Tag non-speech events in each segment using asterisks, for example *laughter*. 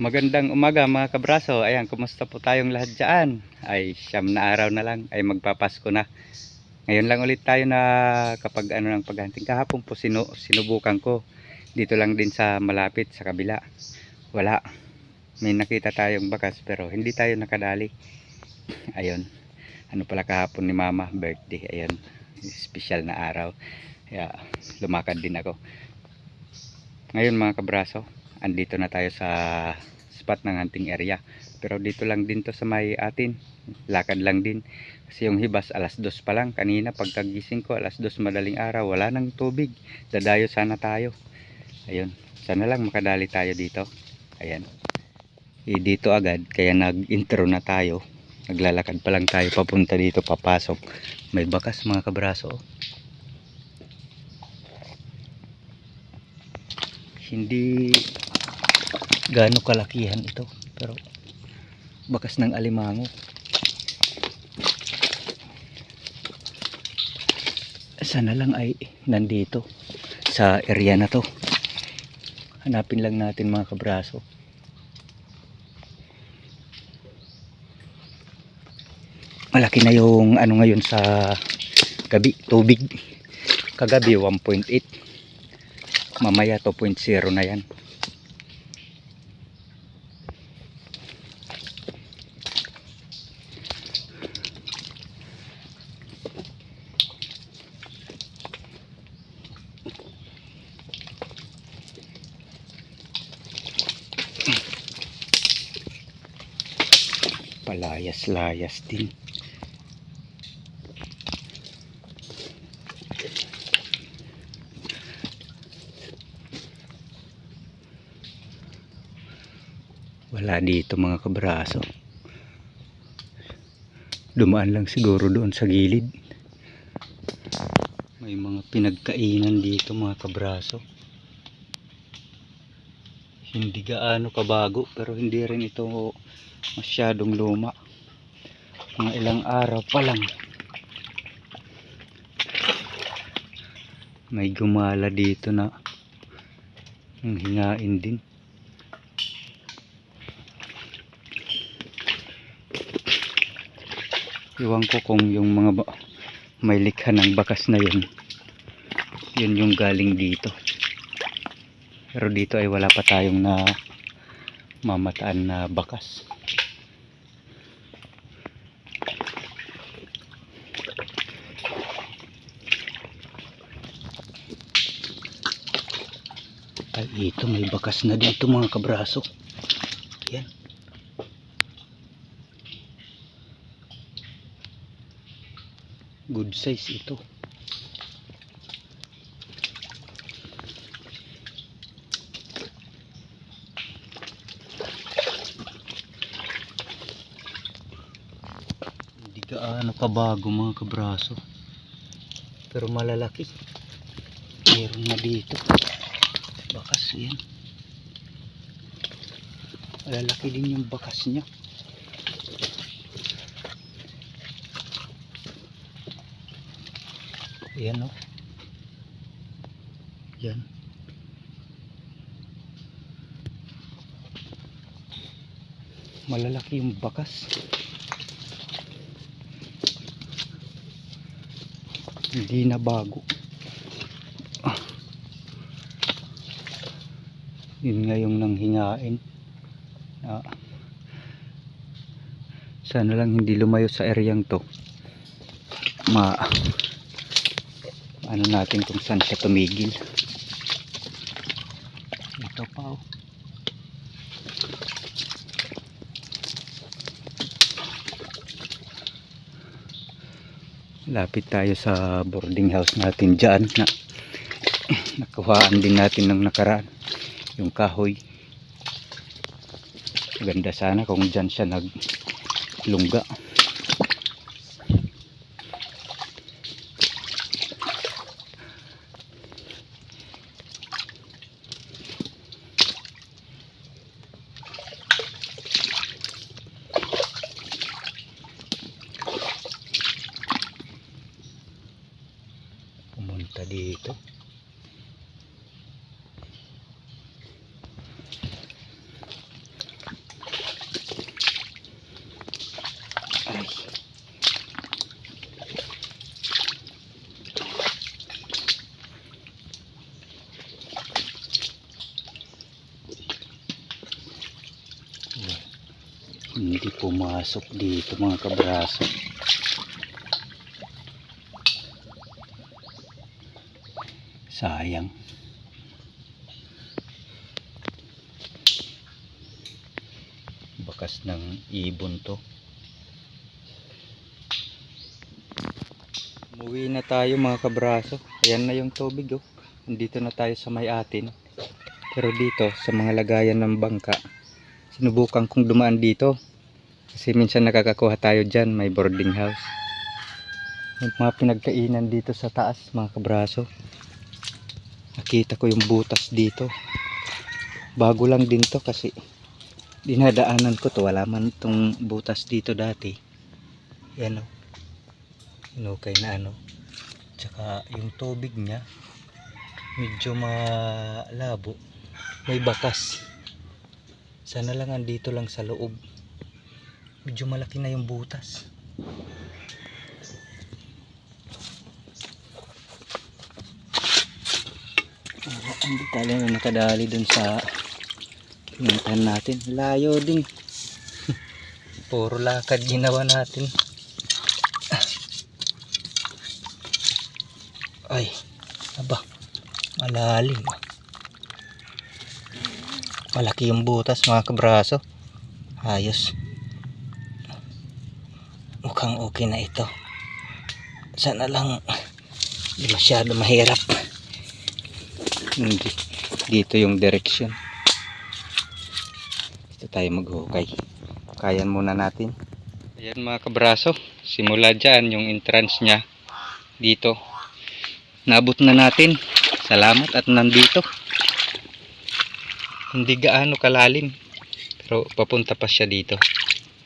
Magandang umaga mga kabraso. Ayan, kumusta po tayong lahat dyan? Ay, siyam na araw na lang. Ay, magpapasko na. Ngayon lang ulit tayo na kapag ano ng paghunting. Kahapon po sinu sinubukan ko. Dito lang din sa malapit, sa kabila. Wala. May nakita tayong bakas pero hindi tayo nakadali. Ayun. Ano pala kahapon ni mama, birthday. Ayun. Special na araw. Kaya lumakad din ako. Ngayon mga kabraso, andito na tayo sa spot ng hunting area. Pero dito lang din to sa may atin. Lakad lang din. Kasi yung hibas alas dos pa lang. Kanina pagkagising ko alas dos madaling araw wala nang tubig. Dadayo sana tayo. Ayun. Sana lang makadali tayo dito. Ayan. Eh, dito agad kaya nag intro na tayo. Naglalakad pa lang tayo papunta dito papasok. May bakas mga kabraso. Hindi gaano kalakihan ito. Pero bakas ng alimango. Sana lang ay nandito sa area na to. Hanapin lang natin mga kabraso. Malaki na yung ano ngayon sa gabi tubig. Kagabi 1.8 mamaya 2.0 na yan palayas-layas din. Wala dito mga kabraso. Dumaan lang siguro doon sa gilid. May mga pinagkainan dito mga kabraso. Hindi gaano kabago pero hindi rin ito masyadong luma. Mga ilang araw pa lang. May gumala dito na ang hingain din. Iwan ko kung yung mga may likha ng bakas na yun. Yun yung galing dito. Pero dito ay wala pa tayong na mamataan na bakas ay ito may bakas na dito mga kabraso. Yan. Good size ito. Hindi gaano kabago mga kabraso. Pero malalaki. Meron na dito bakas yan. Malalaki din yung bakas niya. Yan o yan malalaki yung bakas. Hindi na bago ah. Yun nga yung nanghingain. Ah. sana lang hindi lumayo sa areang to. Ma ano natin kung saan siya tumigil. Ito pa oh. Lapit tayo sa boarding house natin dyan na nakuhaan din natin ng nakaraan yung kahoy. Maganda sana kung dyan siya naglungga pumunta dito Hindi pumasok dito mga kabraso. Sayang. Bakas ng ibon to. Umuwi na tayo mga kabraso. Ayan na yung tubig oh. Nandito na tayo sa may atin. Pero dito sa mga lagayan ng bangka, sinubukan kong dumaan dito. Kasi minsan nakakakuha tayo dyan, may boarding house. May mga pinagkainan dito sa taas mga kabraso. Nakita ko yung butas dito. Bago lang din to kasi dinadaanan ko to. Wala man itong butas dito dati. Yan o. Inukay na ano. Tsaka yung tubig niya medyo malabo. May bakas. Sana lang andito lang sa loob. Medyo malaki na yung butas. Ah, Hindi tayo na nakadali dun sa pinuntahan natin. Layo din. *laughs* Puro lakad ginawa natin. Ay, aba, malalim. Malaki yung butas mga kabraso. Ayos. Mukhang okay na ito. Sana lang hindi masyado mahirap. Hindi. Dito yung direction. Dito tayo maghukay. Kayan muna natin. Ayan mga kabraso. Simula dyan yung entrance niya. Dito. Naabot na natin. Salamat at nandito. Hindi gaano kalalim. Pero papunta pa siya dito.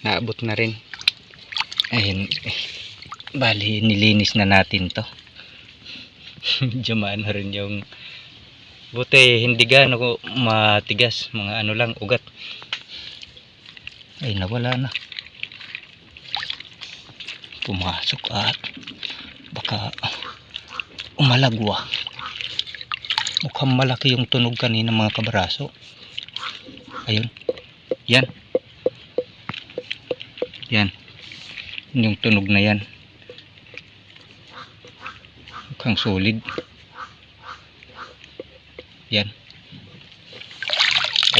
Naabot na rin. Ayun. Bali, nilinis na natin to. *laughs* Medyo maano rin yung buti hindi gaano ko matigas. Mga ano lang ugat. Ay nawala na. Pumasok at baka umalagwa. Mukhang malaki yung tunog kanina mga kabraso. Ayun. Yan. Yan yung tunog na yan. Mukhang solid. Yan.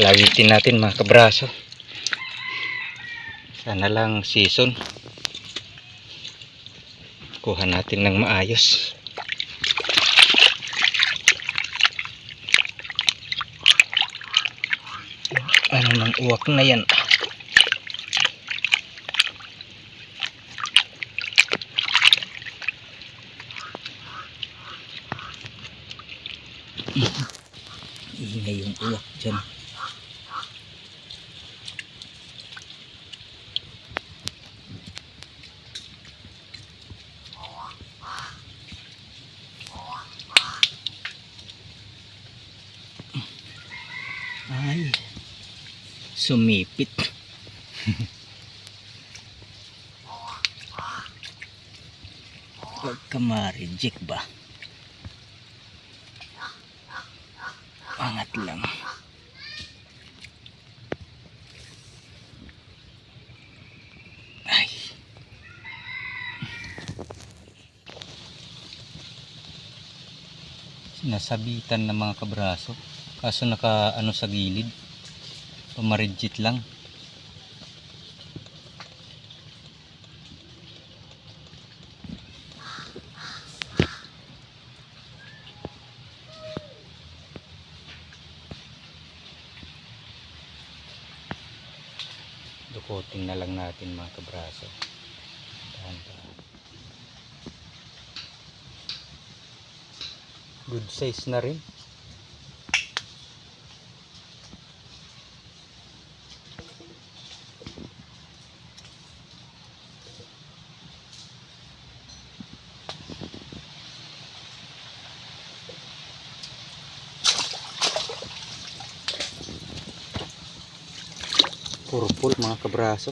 Alawitin natin mga kabraso. Sana lang season. Kuha natin ng maayos. Ano ng uwak na yan? ingay yung uwak dyan ay sumipit. Huwag ka ma-reject ba? Angat lang. Ay. Sinasabitan ng mga kabraso kaso naka ano sa gilid. Pamarijit lang. Dukutin na lang natin mga kabraso. Dahan-dahan good size na rin purple mga kabraso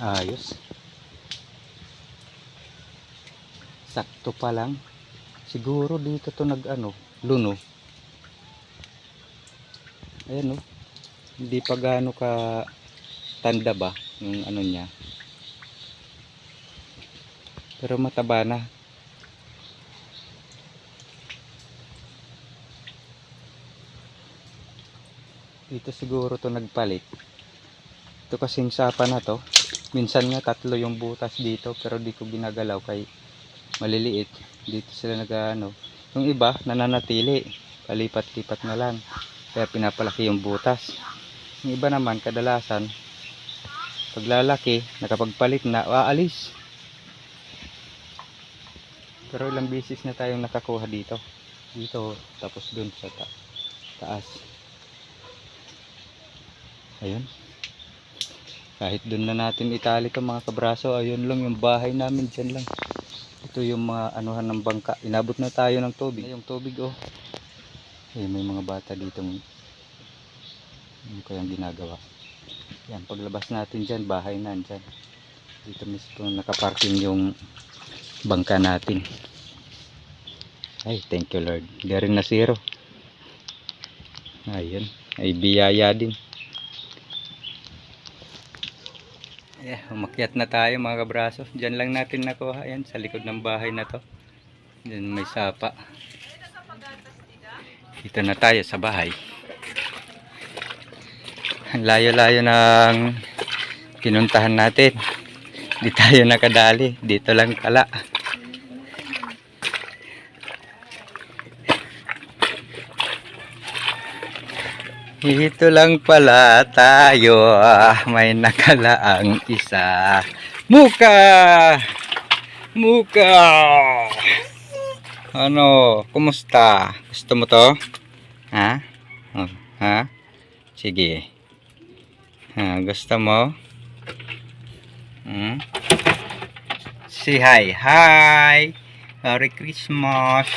ayos sakto pa lang Siguro dito to nag ano, luno. Ayan oh. Hindi pa gaano ka tanda ba yung ano niya. Pero mataba na. Dito siguro to nagpalit. Ito kasing sapa na to. Minsan nga tatlo yung butas dito pero di ko ginagalaw kay maliliit. Dito sila nag ano. Yung iba nananatili. Palipat-lipat na lang. Kaya pinapalaki yung butas. Yung iba naman kadalasan paglalaki nakapagpalit na aalis. Pero ilang bisis na tayong nakakuha dito. Dito tapos dun sa ta- taas. Ayun. Kahit dun na natin itali itong mga kabraso, ayun lang yung bahay namin dyan lang. Ito yung mga anuhan ng bangka. Inabot na tayo ng tubig. Yung tubig oh. Eh, may mga bata dito. Ano kayang ginagawa? Yan, paglabas natin dyan, bahay na dyan. Dito mismo nakaparking yung bangka natin. Ay, thank you Lord. Di rin na zero. Ayun, ay biyaya din. Yeah, umakyat na tayo mga kabraso. Diyan lang natin nakuha yan sa likod ng bahay na to. Diyan may sapa. Dito na tayo sa bahay. Ang layo-layo ng pinuntahan natin. Di tayo nakadali. Dito lang kala. Dito lang pala tayo. Ah, May nakalaang isa. Muka! Muka! Ano? Kumusta? Gusto mo to? Ha? Oh, ha? Sige. Ha, gusto mo? Hmm? Say hi. Hi! Merry Christmas!